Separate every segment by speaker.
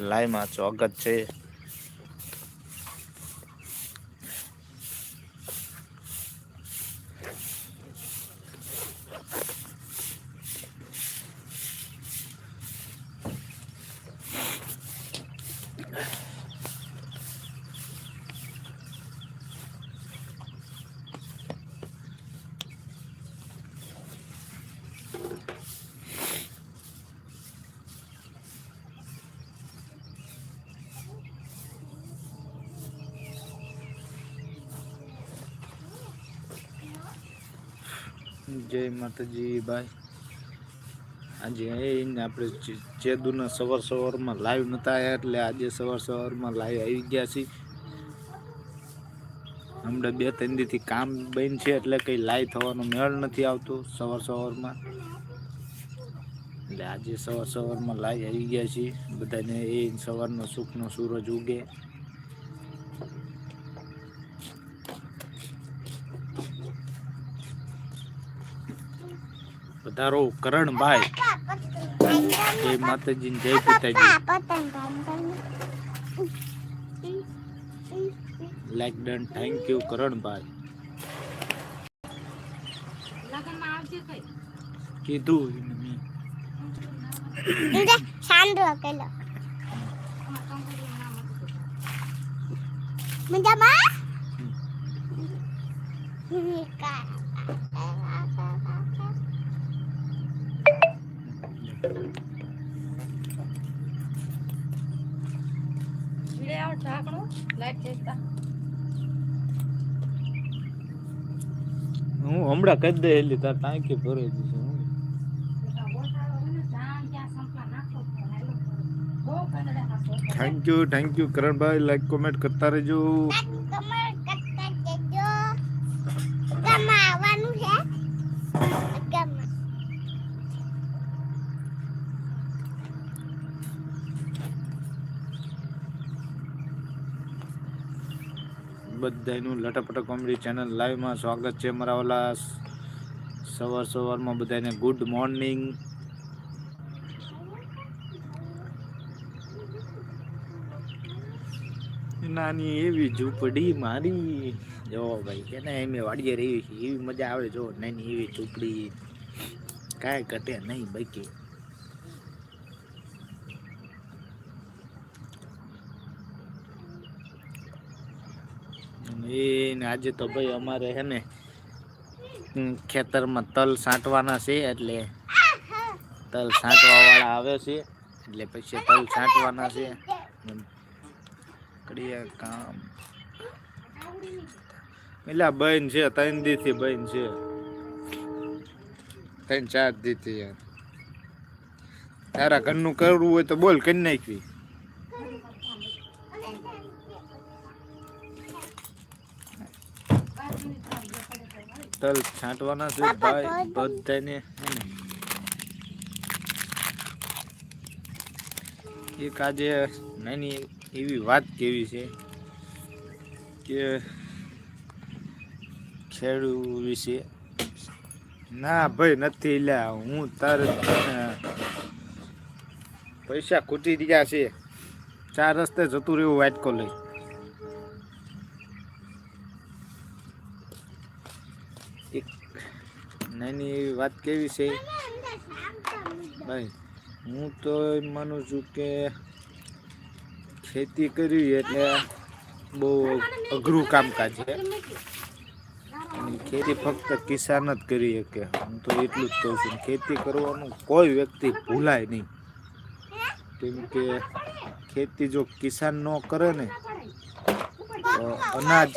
Speaker 1: લાઈમાં સ્વાગત છે જય માતાજી ભાઈ આજે એને આપણે ચેદુના સવાર સવારમાં લાઈવ નતા આવ્યા એટલે આજે સવાર સવારમાં લાઈવ આવી ગયા છીએ. હમણાં બે ત્રણ દીથી કામ બંધ છે, એટલે કંઈ લાઈવ થવાનો મેળ નથી આવતો સવાર સવારમાં. એટલે આજે સવાર સવારમાં લાઈવ આવી ગયા છીએ. બધાને એ સવારનો સુખનો સૂરજ ઉગે. પધારો કરણભાઈ જય માતાજી ને જય પિતાજી. લાઈક ડન થેન્ક યુ કરણભાઈ કીધું એને હું હમણાં કહી દે એટલે તાર ટાંકી ભરાઈ દીધી હું થેન્ક યુ થેન્ક યુ કરણભાઈ લાઈક કોમેન્ટ કરતા રહેજો.
Speaker 2: કમેન્ટ કરતા રહેજો. ગામમાં આવવાનું છે?
Speaker 1: બધાનું લટાપટા કોમેડી ચેનલ લાઈવમાં સ્વાગત છે મારા સવાર સવારમાં બધાને ગુડ મોર્નિંગ. નાની એવી ઝૂંપડી મારી. જો ભાઈ કે ને એમ વાડીએ રહી છે, એવી મજા આવે, જો નાની એવી ઝૂંપડી. કાંઈ ઘટે નહીં, બાકી. એને આજે તો ભાઈ અમારે હે ને ખેતરમાં તલ છાંટવાના છે એટલે તલ છાંટવા વાળા આવે છે, એટલે પછી તલ છાંટવાના છે. કરીએ કામ. એટલે બેન છે, ત્રણ દીથી બેન છે. ત્રણ ચાર દીથી તારા ઘરનું કરવું હોય તો બોલ કરી નાખવી. તલ છાંટવાના છે ભાઈ બધાને એક આજે નાની એવી વાત કેવી છે કે ખેડૂ વિશે. ના ભાઈ નથી લ્યા હું તારે પૈસા ખૂટી ગયા છે. ચાર રસ્તે જતું રહેવું વાટકો લઈ. નાની એવી વાત કેવી છે? ભાઈ, હું તો એમ માનું છું કે ખેતી કરવી એટલે બહુ અઘરું કામકાજ છે. ખેતી ફક્ત કિસાન જ કરી શકે. હું તો એટલું જ કહું છું. ખેતી કરવાનું કોઈ વ્યક્તિ ભૂલાય નહીં. કેમ કે ખેતી જો કિસાન ન કરે ને, તો અનાજ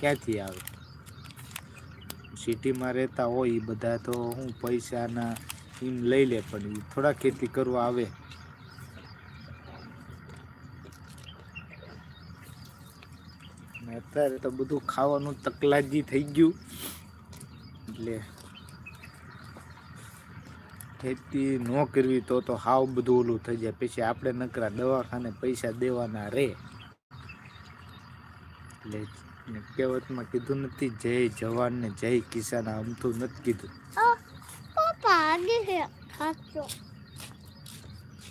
Speaker 1: ક્યાંથી આવે? સિટીમાં રહેતા હોય એ બધા તો હું પૈસાના એમ લઈ લે, પણ એ થોડા ખેતી કરવા આવે. અત્યારે તો બધું ખાવાનું તકલાજી થઈ ગયું. એટલે ખેતી ન કરવી તો તો હાવ બધું ઓલું થઈ જાય. પછી આપણે નકરા દવાખાને પૈસા દેવાના રે. એટલે ને કહેવતમાં કીધું નથી જય જવાન ને જય કિસાન અમથું નથી કીધું.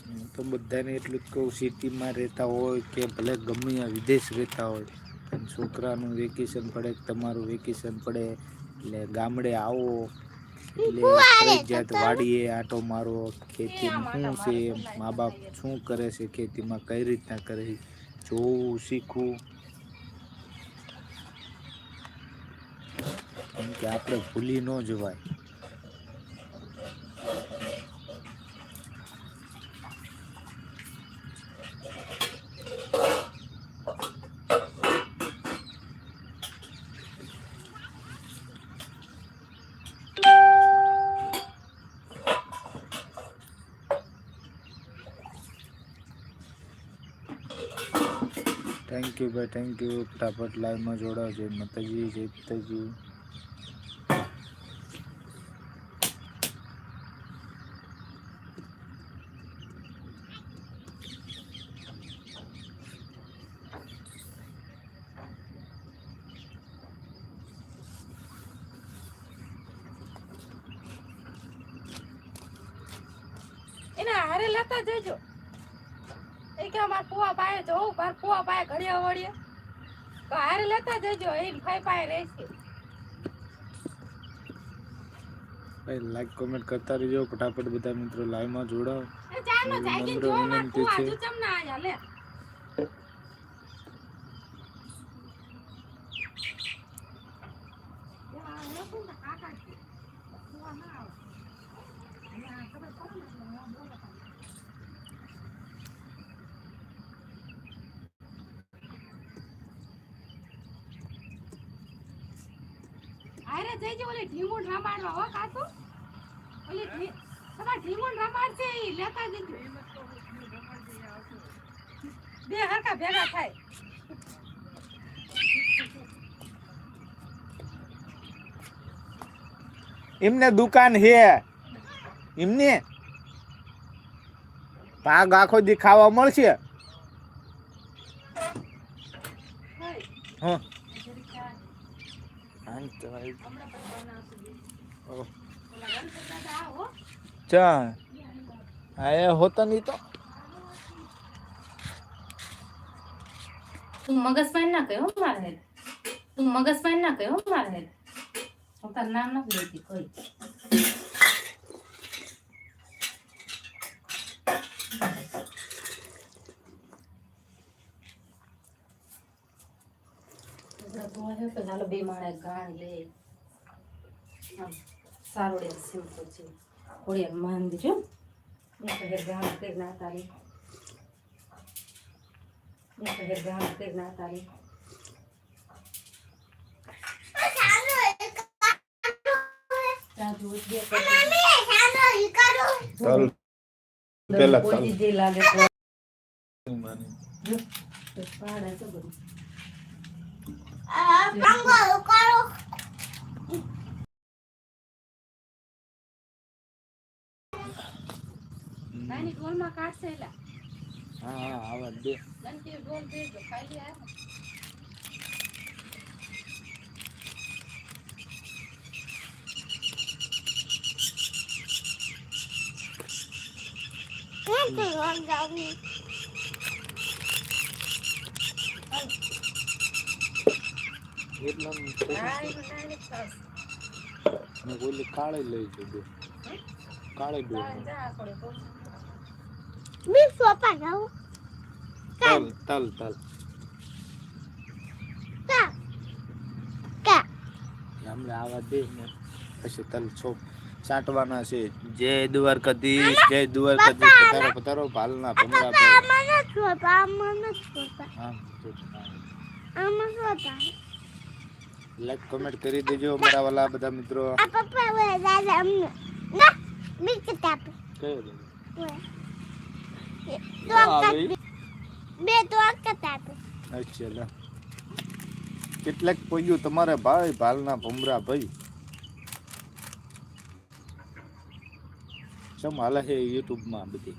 Speaker 1: હું તો બધાને એટલું જ કહું સિટીમાં રહેતા હોય કે ભલે ગમે ત્યાં વિદેશ રહેતા હોય પણ છોકરાનું વેકેશન પડે કે તમારું વેકેશન પડે એટલે ગામડે આવો એટલે જાત વાડીએ આટો મારો ખેતીમાં શું છે મા બાપ શું કરે છે ખેતીમાં કઈ રીતના કરે છે જોવું શીખવું. કેમ કે આપણે ભૂલી ન જવાય. થેન્ક યુ ભાઈ. થેન્ક યુ ફટાફટ લાઈવમાં જોડાવ જય માતાજી, જય પિતાજી
Speaker 3: એને હારે લેતા જજો. એ કે અમાર પુવા પાયે જોઉં માર પુવા પાયે ઘડિયા વળીએ. તો હારે લેતા જજો એ ફાઈ પાયે રહેશે.
Speaker 1: લાઈક કોમેન્ટ કરતા રહેજો. ફટાફટ બધા મિત્રો લાઈવમાં
Speaker 3: જાગીને
Speaker 1: નમ્ર
Speaker 3: જો માર
Speaker 1: વિનંતી છે.
Speaker 3: કાકા હારે જઈજો ઓલી ઢીંગુણ રમાડવા હો કાતું ઓલી તમારે ઢીંગુણ છે ઈ લેતા જજો. બે હરકા ભેગા થાય.
Speaker 1: એમને દુકાન હે. એમને પાગ આખો દેખાવા મળશે.
Speaker 3: ચા.
Speaker 1: આયા હોતા નહીં તો?
Speaker 4: તું મગજ પાણી ના કયો મારે તું મગજ પાણી ના કયો મારે નામ નથી કોઈ. છે તો ચાલો બે માળે ગાણ લે. આમ સારોડે સિમ્પલ છે. કોડિયા માન દીજો. એક ગાણ કરી ના તારી એક ગાણ કરી ના તારી
Speaker 2: ચાલો
Speaker 1: પેલા
Speaker 4: કોઈ
Speaker 1: ચાલ.
Speaker 4: દીધી લાગે તો. પાડે તો બધું.
Speaker 3: નાની ડોલમાં કાઢશે એલા.
Speaker 1: હા હા આવા દે
Speaker 3: નનકી ડોલ ભેજો, ખાલી આ ને.
Speaker 2: હું તો વગાવું
Speaker 1: એટલા
Speaker 3: હા, એમાં નાની જ ખાસ.
Speaker 1: મેં બોલી કાળે લઈ જજો કાળે
Speaker 3: તો.
Speaker 2: બી સોપા જાવ
Speaker 1: તાલ તાલ તાલ
Speaker 2: કા. કા.
Speaker 1: હમણાં આવા દે ને. પછી તલ છો છાંટવાના છે. જય દ્વારકાધીશ જય દ્વારકાધીશ. પધારો પધારો ભાલના ભમરા
Speaker 2: સોપા
Speaker 1: હા
Speaker 2: આમાં સોપા
Speaker 1: લાઈક કમેન્ટ કરી દેજો અમારા વાલા બધા મિત્રો. કેટલાક પોયું તમારે ભાઈ ભાલના ભમરા ભાઈ. સમ હાલે છે યુટ્યુબમાં બધી?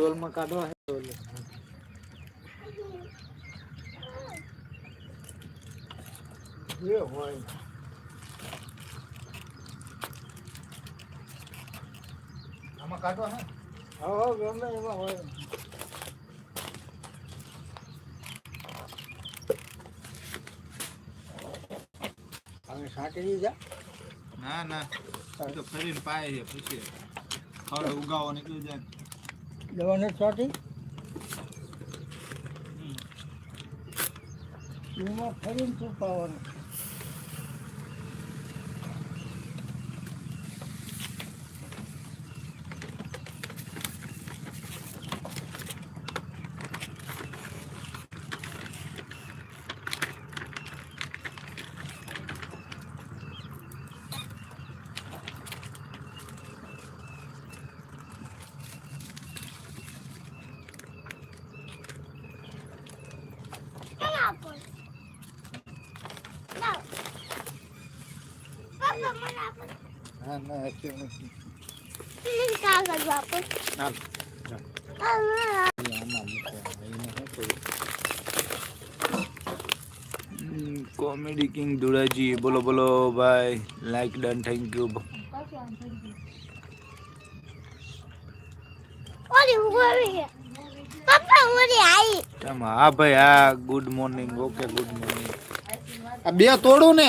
Speaker 1: ડોલમાં કાઢવા હે ડોલ આમાં કાઢવા હે હા ગમે એમાં હોય.
Speaker 5: હવે સાંકળી જા
Speaker 1: ના ના. તો ફરીને પાય છે પછી. હવે ઉગાવો નીકળી જાય.
Speaker 5: દવા નથી છોટી એમાં ફરીને શું
Speaker 1: કોમેડી કિંગ ધુરાજી બોલો બોલો ભાઈ લાઈક ડન થેન્ક યુ
Speaker 2: ઓલી ઉગવી છે પપ્પા ઓલી આવી
Speaker 1: હા ભાઈ હા good morning okay good morning આ બે તોડું ને?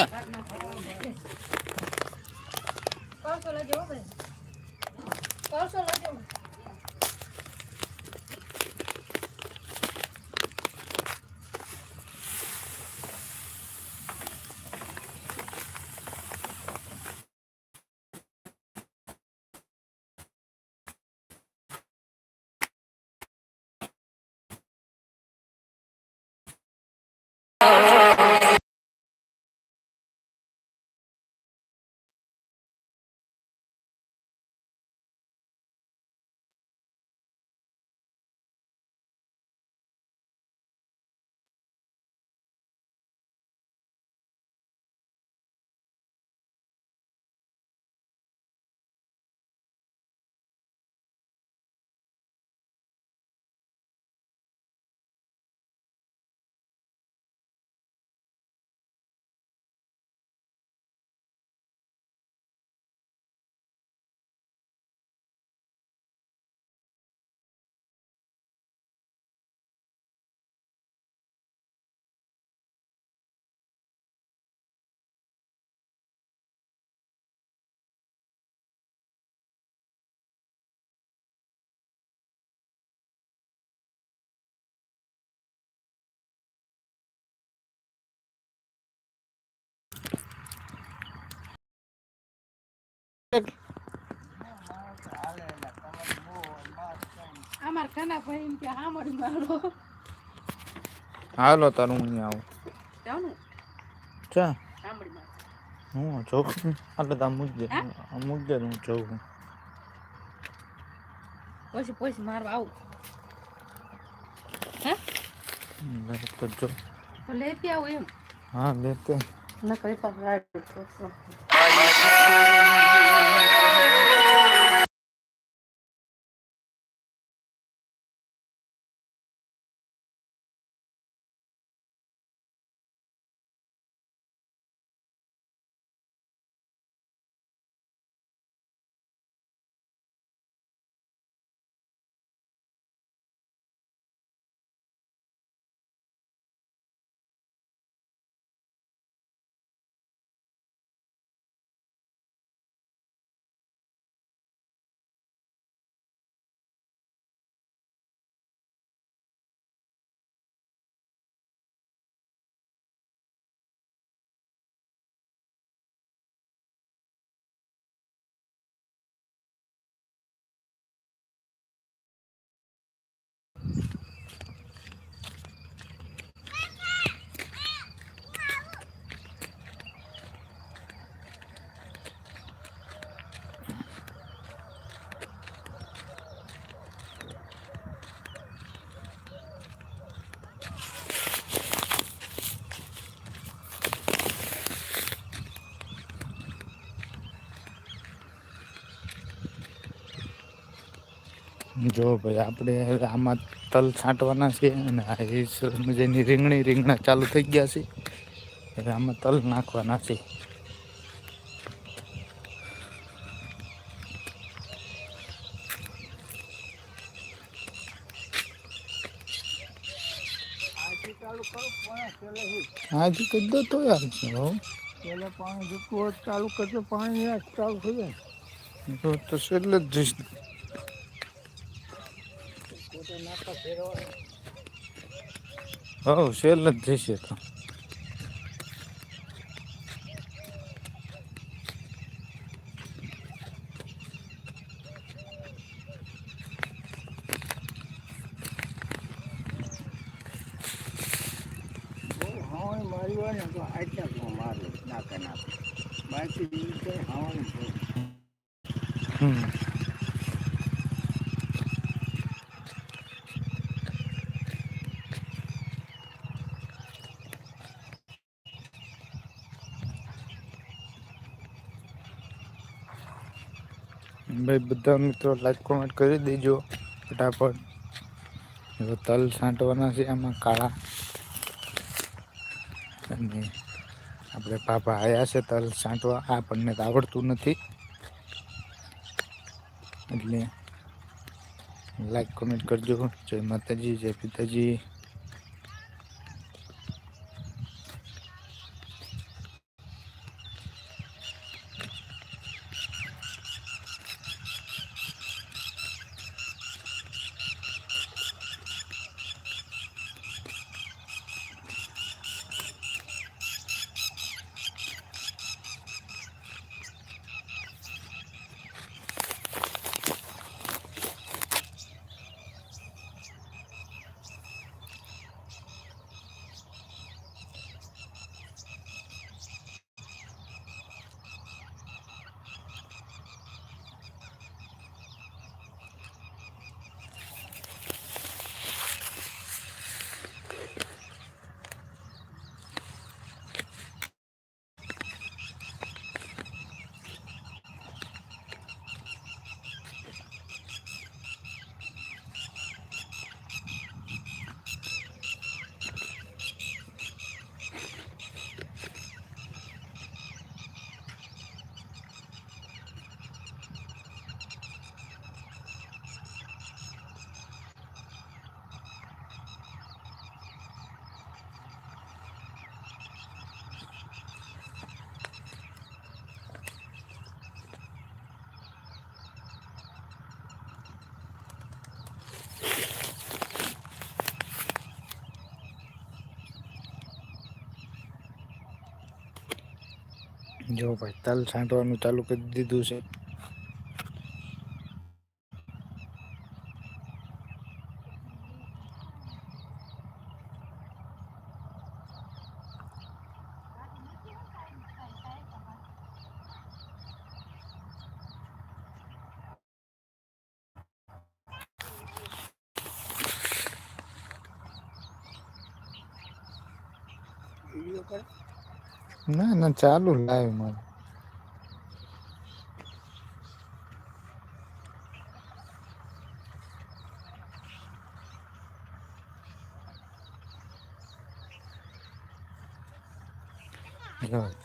Speaker 3: અમાર ખાના ભાઈ એમ કે હામડી મારો.
Speaker 1: હાલો તારું હું અહીંયા આવું.
Speaker 3: જાવ ને?
Speaker 1: ચા
Speaker 3: હામડી મારો.
Speaker 1: હું જોઉં? એટલે તો મૂકજે મૂકજે હું? જોઉં.
Speaker 3: પછી પછી મારવા આવું.
Speaker 1: તો જો.
Speaker 3: તો લેતી આવું એમ.
Speaker 1: હા લેતે.
Speaker 3: ન કઈ પણ
Speaker 1: જો ભાઈ આપણે આમાં તલ છાંટવાના છે અને આ જેની રીંગણી રીંગણા ચાલુ થઈ ગયા છે. એટલે આમાં તલ નાખવાના છે.
Speaker 5: ચાલુ કરો
Speaker 1: દો તો યાર
Speaker 5: પેલે પાણી જતું ચાલુ કરજો પાણી યાર ચાલુ થઈ જાય.
Speaker 1: તો તો છેલ્લે જ જઈશ.
Speaker 5: પોતે નાખા ફેરવા
Speaker 1: હો છેલ્લે જ જઈશે તો
Speaker 5: બહુ હવાણી મારી હોય ને તો આટલા મારે નાખે નાખે બાકી એ
Speaker 1: ભાઈ, બધા મિત્રો લાઈક કોમેન્ટ કરી દેજો. ફટાફટ. હવે તલ છાંટવાના છે આમાં કાળા. અને આપણે પાપા આવ્યા છે તલ છાંટવા. આપણને તો આવડતું નથી. એટલે લાઈક કોમેન્ટ કરજો. જય માતાજી, જય પિતાજી. જો ભાઈ તલ છાંટવાનું ચાલુ કરી દીધું છે.
Speaker 5: વીડિયો કર?
Speaker 1: ના ના, ચાલુ લાઈવમાં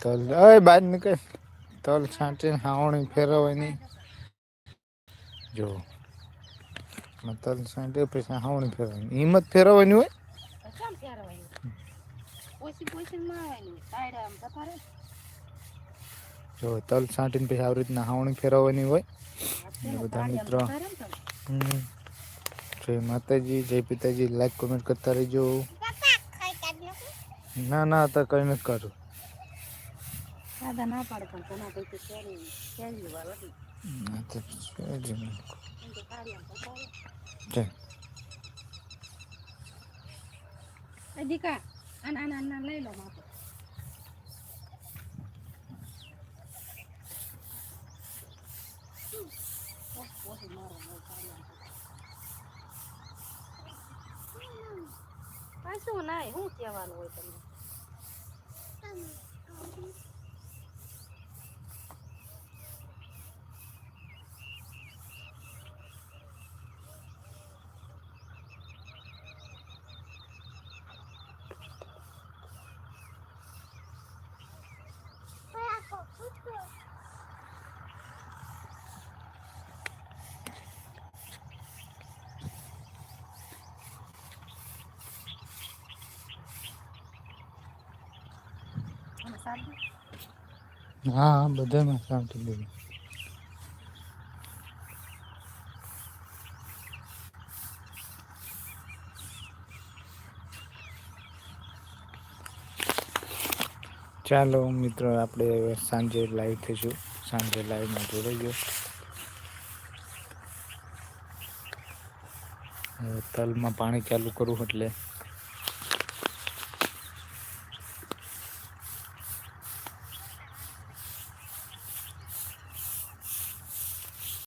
Speaker 1: તલ, અય, બહાર નીકળ. તલ છાંટીને હાવણી ફેરવવાની જો તલ છાંટે પછી હાવણી ફેરવવાની હિંમત ફેરવવાની હોય?
Speaker 3: પોસી પોસી માં સાઈડ આમ જતા રહે.
Speaker 1: જો તલ છાંટીને પછી આવી રીતના હાવણી ફેરવવાની હોય. બધા મિત્રો. હમ. જય માતાજી જય પિતાજી. લાઈક કોમેન્ટ કરતા રહેજો.
Speaker 2: કાઢ
Speaker 1: ના ના તો કઈ નથી કરું
Speaker 3: દાદા ના પાડે પણ તના પૈકી કેરી કેરી વાળ હતી
Speaker 1: ના તો છે જ નહીં.
Speaker 3: એમ તો સાડી આમ જતા રહે
Speaker 1: જય.
Speaker 3: એ દીકા આના આના આના લઈ લો માપે પાછું નાય શું કહેવાનું હોય તમને
Speaker 1: હા બધા બધામાં શાંતિ લીધી ચાલો મિત્રો, આપણે સાંજે લાઈવ થઈશું. સાંજે લાઈવમાં જોડાઈ ગયો. તલમાં પાણી ચાલુ કરું એટલે